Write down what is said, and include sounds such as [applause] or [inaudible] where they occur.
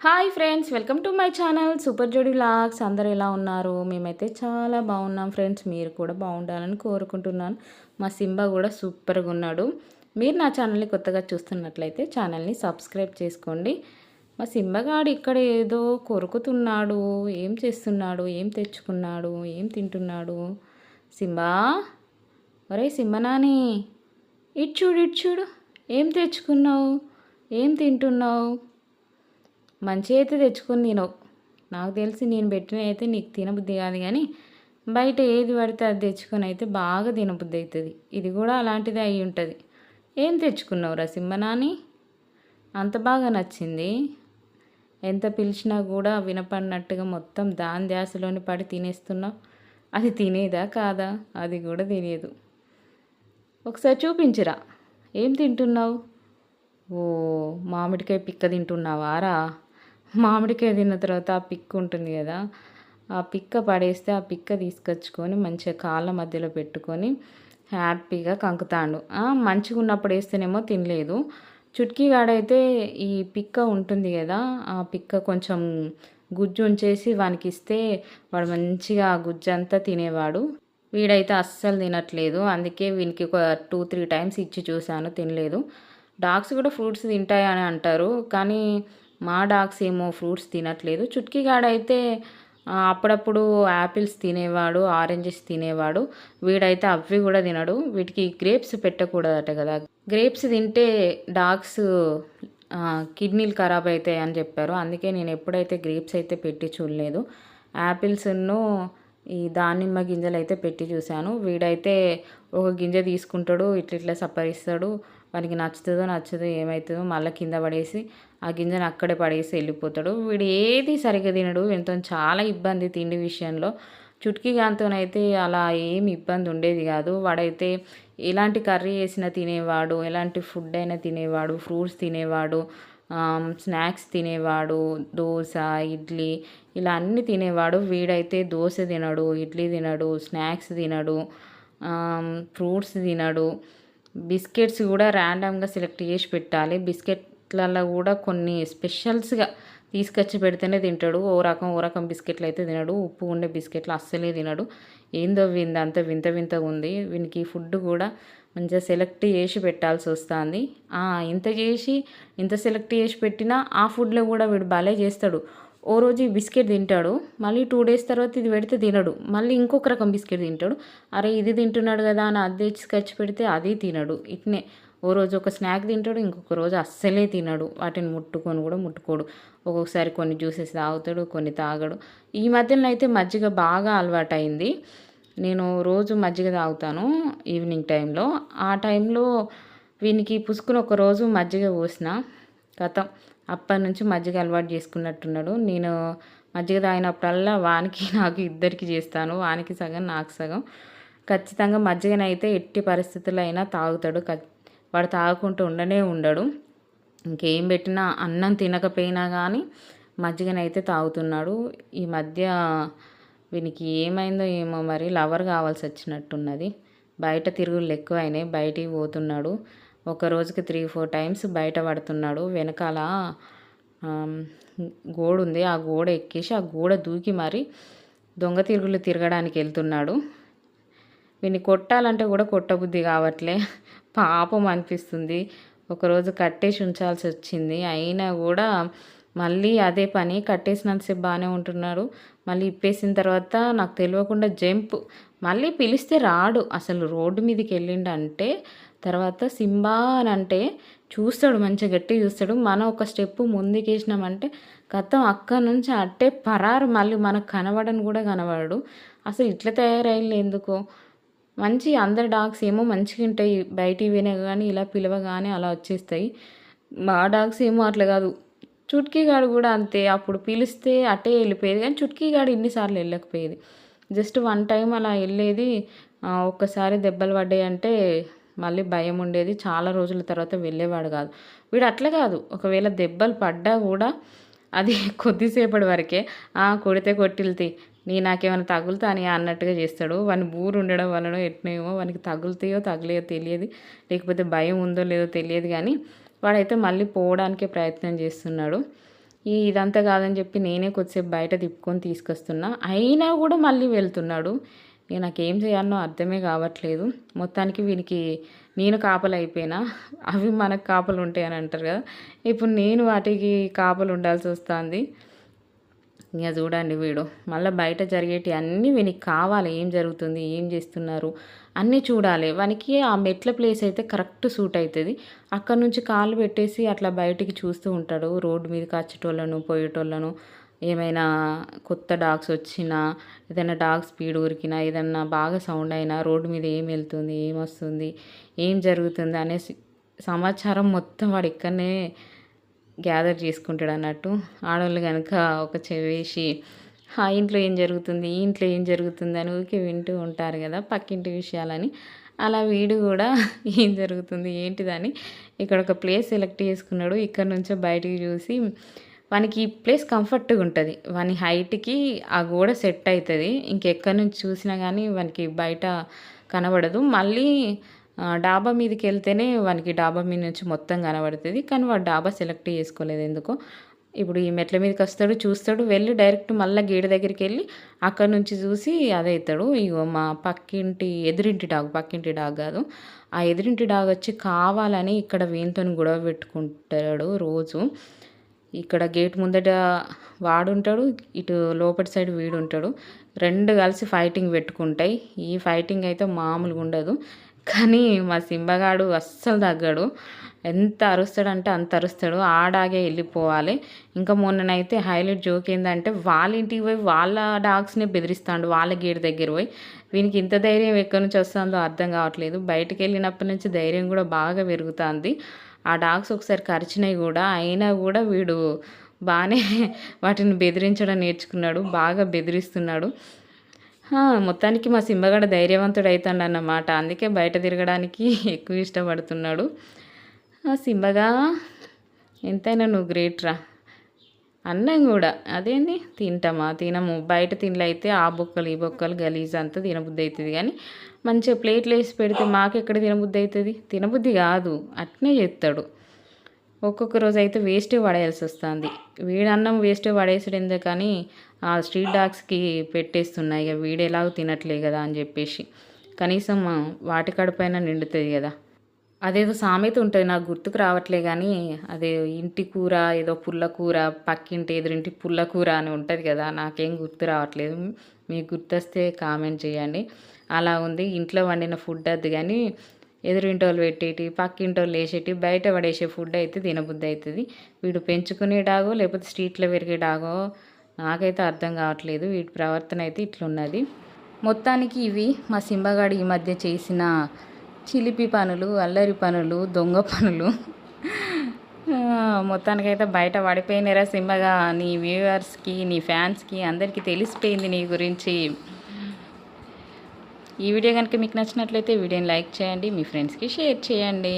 Hi friends welcome to my channel super Jodi logs అందరు ఎలా ఉన్నారు? మేమైతే చాలా బాగున్నాం ఫ్రెండ్స్. మీరు కూడా బాగుండాలని కోరుకుంటున్నాను. మా సింబా కూడా సూపర్గా ఉన్నాడు. మీరు నా ఛానల్ని కొత్తగా చూస్తున్నట్లయితే ఛానల్ని సబ్స్క్రైబ్ చేసుకోండి. మా సింబగాడు ఇక్కడ ఏదో కొరుకుతున్నాడు ఏం చేస్తున్నాడు ఏం తెచ్చుకున్నాడు ఏం తింటున్నాడు? సింబా? ఒరే సింబనాని ఇటు చూడు ఇటు చూడు. ఏం తెచ్చుకున్నావు? ఏం తింటున్నావు? మంచి అయితే తెచ్చుకొని తినవు. నాకు తెలిసి నేను పెట్టిన అయితే నీకు తినబుద్ధి కాదు కానీ బయట ఏది పడితే అది తెచ్చుకొని అయితే బాగా తినబుద్ధి అవుతుంది. ఇది కూడా అలాంటిదే అయి ఉంటుంది. ఏం తెచ్చుకున్నావు రా సింహనాని అంత బాగా నచ్చింది. ఎంత పిలిచినా కూడా వినపడినట్టుగా మొత్తం దాని ధ్యాసలోని పడి తినేస్తున్నావు. అది తినేదా కాదా? అది కూడా తినేదు ఒకసారి చూపించురా. ఏం తింటున్నావు? ఓ మామిడికాయ పిక్క తింటున్నావారా? మామిడికాయ తిన్న తర్వాత ఆ పిక్ ఉంటుంది కదా ఆ పిక్క పడేస్తే ఆ పిక్క తీసుకొచ్చుకొని మంచిగా కాళ్ళ మధ్యలో పెట్టుకొని హ్యాపీగా కంకుతాడు. మంచిగా ఉన్నప్పుడు వేస్తేనేమో తినలేదు. చుట్కీ చుట్కీగాడైతే ఈ పిక్క ఉంటుంది కదా ఆ పిక్క కొంచెం గుజ్జు ఉంచేసి వానికి ఇస్తే వాడు మంచిగా ఆ గుజ్జు అంతా తినేవాడు. వీడైతే అస్సలు తినట్లేదు. అందుకే వీనికి ఒక టూ త్రీ టైమ్స్ ఇచ్చి చూశాను తినలేదు. డాగ్స్ కూడా ఫ్రూట్స్ తింటాయని అంటారు. కానీ మా డాగ్స్ ఏమో ఫ్రూట్స్ తినట్లేదు. చుట్కీగాడైతే అప్పుడప్పుడు యాపిల్స్ తినేవాడు ఆరెంజెస్ తినేవాడు. వీడైతే అవి కూడా తినడు. వీటికి గ్రేప్స్ పెట్టకూడదట కదా. గ్రేప్స్ తింటే డాగ్స్ కిడ్నీలు ఖరాబ్ అవుతాయి అని చెప్పారు. అందుకే నేను ఎప్పుడైతే గ్రేప్స్ అయితే పెట్టి చూడలేదు. యాపిల్స్ను ఈ దానిమ్మ గింజలు అయితే పెట్టి చూశాను. వీడైతే ఒక గింజ తీసుకుంటాడు ఇట్లా ఇట్లా సప్పరిస్తాడు వానికి నచ్చుతుందో నచ్చదో ఏమవుతుందో మళ్ళీ కింద పడేసి ఆ గింజను అక్కడే పడేసి వెళ్ళిపోతాడు. వీడు ఏది సరిగ్గా తినడు. ఎంతో చాలా ఇబ్బంది తిండి విషయంలో. చుట్కీగాంతోనైతే అలా ఏమి ఇబ్బంది ఉండేది కాదు. వాడైతే ఎలాంటి కర్రీ వేసినా తినేవాడు ఎలాంటి ఫుడ్ అయినా తినేవాడు ఫ్రూట్స్ తినేవాడు. స్నాక్స్ తినేవాడు దోశ ఇడ్లీ ఇలా అన్నీ తినేవాడు. వీడైతే దోశ తినడు ఇడ్లీ తినడు స్నాక్స్ తినడు ఫ్రూట్స్ తినడు. బిస్కెట్స్ కూడా ర్యాండమ్గా సెలెక్ట్ చేసి పెట్టాలి. బిస్కెట్లలో కూడా కొన్ని స్పెషల్స్గా తీసుకొచ్చి పెడితేనే తింటాడు. ఓ రకం ఓ రకం బిస్కెట్లు అయితే తినడు. ఉప్పు ఉండే బిస్కెట్లు అస్సలే తినడు. ఏందో వింద అంత వింత వింతగా ఉంది. వీనికి ఫుడ్ కూడా మంచిగా సెలెక్ట్ చేసి పెట్టాల్సి వస్తుంది. ఇంత చేసి ఇంత సెలెక్ట్ చేసి పెట్టినా ఆ ఫుడ్లో కూడా వీడు భలే చేస్తాడు. ఓ రోజు ఈ బిస్కెట్ తింటాడు. మళ్ళీ టూ డేస్ తర్వాత ఇది పెడితే తినడు. మళ్ళీ ఇంకొక రకం బిస్కెట్ తింటాడు. అరే ఇది తింటున్నాడు కదా అని అది తెచ్చి పెడితే అది తినడు. ఇట్నే ఓ రోజు ఒక స్నాక్ తింటాడు ఇంకొక రోజు అస్సలే తినడు. వాటిని ముట్టుకొని కూడా ముట్టుకోడు. ఒక్కొక్కసారి కొన్ని జ్యూసెస్ తాగుతాడు కొన్ని తాగడు. ఈ మధ్యలో అయితే మజ్జిగ బాగా అలవాటైంది. నేను రోజు మజ్జిగ తాగుతాను ఈవినింగ్ టైంలో. ఆ టైంలో వీనికి పుసుకుని ఒక రోజు మజ్జిగ పోసిన. గతం అప్పటి నుంచి మజ్జిగ అలవాటు చేసుకున్నట్టున్నాడు. నేను మజ్జిగ తాగినప్పుడల్లా వానికి నాకు ఇద్దరికి చేస్తాను. వానికి సగం నాకు సగం. ఖచ్చితంగా మజ్జిగనైతే ఎట్టి పరిస్థితుల్లో అయినా తాగుతాడు వాడు తాగుకుంటూ ఉండనే ఉండడు. ఇంకేం పెట్టినా అన్నం తినకపోయినా కానీ మజ్జిగనైతే తాగుతున్నాడు. ఈ మధ్య వీనికి ఏమైందో ఏమో మరి లవర్ కావాల్సి వచ్చినట్టున్నది. బయట తిరుగులు ఎక్కువైనాయి బయటికి పోతున్నాడు. ఒక రోజుకి త్రీ ఫోర్ టైమ్స్ బయట పడుతున్నాడు. వెనకాల గోడ ఉంది ఆ గోడ ఎక్కేసి ఆ గోడ దూకి మరి దొంగ తిరుగులు తిరగడానికి వెళ్తున్నాడు. వీన్ని కొట్టాలంటే కూడా కొట్టబుద్ధి కావట్లే. పాపం అనిపిస్తుంది. ఒకరోజు కట్టేసి ఉంచాల్సి వచ్చింది అయినా కూడా మళ్ళీ అదే పని కట్టేసినంతసేపు బాగానే ఉంటున్నాడు మళ్ళీ ఇప్పేసిన తర్వాత నాకు తెలియకుండా జంప్. మళ్ళీ పిలిస్తే రాడు. అసలు రోడ్డు మీదకి వెళ్ళిండంటే తర్వాత సింబా అని అంటే చూస్తాడు మంచిగా గట్టి చూస్తాడు. మనం ఒక స్టెప్ ముందుకు వేసినామంటే గతం అక్కడ నుంచి అట్టే పరారు మళ్ళీ మనకు కనబడని కూడా కనబడడు. అసలు ఇట్లా తయారైంది ఎందుకో? మంచి అందరి డాగ్స్ ఏమో మంచిగా ఉంటాయి బయటికి వినే కానీ ఇలా పిలవగానే అలా వచ్చేస్తాయి. మా డాగ్స్ ఏమో అట్లా కాదు. చుట్కీగాడు కూడా అంతే అప్పుడు పిలిస్తే అటే వెళ్ళిపోయేది కానీ చుట్కీగాడు ఇన్నిసార్లు వెళ్ళకపోయేది. జస్ట్ వన్ టైం అలా వెళ్ళేది ఒక్కసారి దెబ్బలు పడ్డాయి అంటే మళ్ళీ భయం ఉండేది. చాలా రోజుల తర్వాత వెళ్ళేవాడు కాదు. వీడు అట్లా కాదు. ఒకవేళ దెబ్బలు పడ్డా కూడా అది [laughs] కొద్దిసేపటి వరకే కొడితే కొట్టిల్తాయి నీ నాకేమైనా తగులుతా అని అన్నట్టుగా చేస్తాడు. వాని బూరు ఉండడం వలన ఎట్నేమో వానికి తగులుతాయో తగలేయో తెలియదు. లేకపోతే భయం ఉందో లేదో తెలియదు కానీ వాడైతే మళ్ళీ పోవడానికే ప్రయత్నం చేస్తున్నాడు. ఈ ఇదంతా కాదని చెప్పి నేనే కొద్దిసేపు బయట తిప్పుకొని తీసుకొస్తున్నా. అయినా కూడా మళ్ళీ వెళ్తున్నాడు. నేను నాకేం చేయాలనో అర్థమే కావట్లేదు. మొత్తానికి వీనికి నేను కాపలు అయిపోయినా అవి మనకు కాపలు ఉంటాయి అని అంటారు కదా. ఇప్పుడు నేను వాటికి కాపలు ఉండాల్సి వస్తుంది. ఇంకా చూడండి వీడు. మళ్ళీ బయట జరిగేటి అన్నీ వీనికి కావాలి. ఏం జరుగుతుంది? ఏం చేస్తున్నారు? అన్నీ చూడాలి. వానికి ఆ మెట్ల ప్లేస్ అయితే కరెక్ట్ సూట్ అవుతుంది. అక్కడ నుంచి కాళ్ళు పెట్టేసి అట్లా బయటికి చూస్తూ ఉంటాడు. రోడ్డు మీదకి వచ్చేటోళ్ళను పోయేటోళ్ళను. ఏమైనా కొత్త డాగ్స్ వచ్చినా ఏదైనా డాగ్ స్పీడ్ ఉరికినా ఏదన్నా బాగా సౌండ్ అయినా రోడ్డు మీద ఏం వెళ్తుంది? ఏం వస్తుంది? ఏం జరుగుతుంది? అనేసి సమాచారం మొత్తం వాడు ఇక్కడనే గ్యాదర్ చేసుకుంటాడు అన్నట్టు. ఆడవాళ్ళు కనుక ఒక చెవేసి ఆ ఇంట్లో ఏం జరుగుతుంది? ఈ ఇంట్లో ఏం జరుగుతుంది? అని ఊరికే వింటూ ఉంటారు కదా పక్కింటి విషయాలని. అలా వీడు కూడా [laughs] ఏం జరుగుతుంది? ఏంటిదని ఇక్కడ ఒక ప్లేస్ సెలెక్ట్ చేసుకున్నాడు. ఇక్కడ నుంచో బయటికి చూసి వానికి ఈ ప్లేస్ కంఫర్ట్గా ఉంటుంది. వాని హైట్కి ఆ గోడ సెట్ అవుతుంది ఇంకెక్కడి నుంచి చూసినా కానీ వానికి బయట కనబడదు. మళ్ళీ డాబా మీదకి వెళ్తేనే వానికి డాబా మీద నుంచి మొత్తం కనబడుతుంది. కానీ వాడు డాబా సెలెక్ట్ చేసుకోలేదు ఎందుకో. ఇప్పుడు ఈ మెట్ల మీదకి వస్తాడు చూస్తాడు వెళ్ళి డైరెక్ట్ మళ్ళీ గేట్ దగ్గరికి వెళ్ళి అక్కడ నుంచి చూసి అదవుతాడు ఇగో మా పక్కింటి ఎదురింటి డాగ్ పక్కింటి డాగ్ కాదు. ఆ ఎదురింటి డాగ్ వచ్చి కావాలని ఇక్కడ వీనితో గొడవ పెట్టుకుంటాడు రోజు. ఇక్కడ గేట్ ముందట వాడుంటాడు ఇటు లోపటి సైడ్ వీడు ఉంటాడు. రెండు కలిసి ఫైటింగ్ పెట్టుకుంటాయి. ఈ ఫైటింగ్ అయితే మామూలుగా ఉండదు. కానీ మా సింబగాడు అస్సలు తగ్గాడు. ఎంత అరుస్తాడంటే అంత అరుస్తాడు. ఆడాగే వెళ్ళిపోవాలి. ఇంకా మొన్ననైతే హైలైట్ జోక్ ఏంటంటే వాళ్ళ ఇంటికి పోయి వాళ్ళ డాగ్స్ని బెదిరిస్తాడు. వాళ్ళ గేట్ దగ్గర పోయి. వీనికి ఇంత ధైర్యం ఎక్కడి నుంచి వస్తుందో అర్థం కావట్లేదు. బయటకు వెళ్ళినప్పటి నుంచి ధైర్యం కూడా బాగా పెరుగుతుంది. ఆ డాగ్స్ ఒకసారి కరిచినాయి కూడా. అయినా కూడా వీడు బాగానే వాటిని బెదిరించడం నేర్చుకున్నాడు. బాగా బెదిరిస్తున్నాడు. మొత్తానికి మా సింబగడ ధైర్యవంతుడు అవుతాడు అన్నమాట అందుకే బయట తిరగడానికి ఎక్కువ ఇష్టపడుతున్నాడు. సింబగా ఎంతైనా నువ్వు గ్రేట్ రా. అన్నం కూడా. అదేంది? తింటామా? తినము. బయట తినలైతే ఆ బొక్కలు ఈ బొక్కలు గలీజ్ అంతా తినబుద్ధి అవుతుంది కానీ మంచిగా ప్లేట్లు వేసి పెడితే మాకెక్కడ తినబుద్ధి అవుతుంది తినబుద్ధి కాదు. అట్నే చేస్తాడు ఒక్కొక్క రోజు అయితే వేస్ట్ పడేయాల్సి వస్తుంది వీడన్నం వేస్ట్ పడేసాడు ఎందుకు కానీ ఆ స్ట్రీట్ డాగ్స్కి పెట్టేస్తున్నాయి ఇక వీడు ఎలాగో తినట్లే కదా అని చెప్పేసి. కనీసం వాటి కడుపైన నిండుతుంది కదా అదేదో సామెత ఉంటుంది నాకు గుర్తుకు రావట్లే కానీ అదే ఇంటి కూర ఏదో పుల్ల కూర పక్కింటి ఎదురింటి పుల్ల కూర అని ఉంటుంది కదా నాకేం గుర్తు రావట్లేదు. మీకు గుర్తొస్తే కామెంట్ చేయండి. అలా ఉంది. ఇంట్లో వండిన ఫుడ్ అది కానీ ఎదురింటోళ్ళు వాళ్ళు పెట్టేటి పక్కింటి వాళ్ళు వేసేటి బయట పడేసే ఫుడ్ అయితే తినబుద్ధి అవుతుంది వీడు పెంచుకునే డాగో లేకపోతే స్ట్రీట్లో పెరిగే డాగో నాకైతే అర్థం కావట్లేదు. వీటి ప్రవర్తన అయితే ఇట్లున్నది. మొత్తానికి ఇవి మా సింబగాడు ఈ మధ్య చేసిన చిలిపి పనులు అల్లరి పనులు దొంగ పనులు. మొత్తానికైతే బయట పడిపోయినారా సింబగా. నీ వ్యూవర్స్కి నీ ఫ్యాన్స్కి అందరికీ తెలిసిపోయింది నీ గురించి. ఈ వీడియో కనుక మీకు నచ్చినట్లయితే వీడియోని లైక్ చేయండి మీ ఫ్రెండ్స్కి షేర్ చేయండి.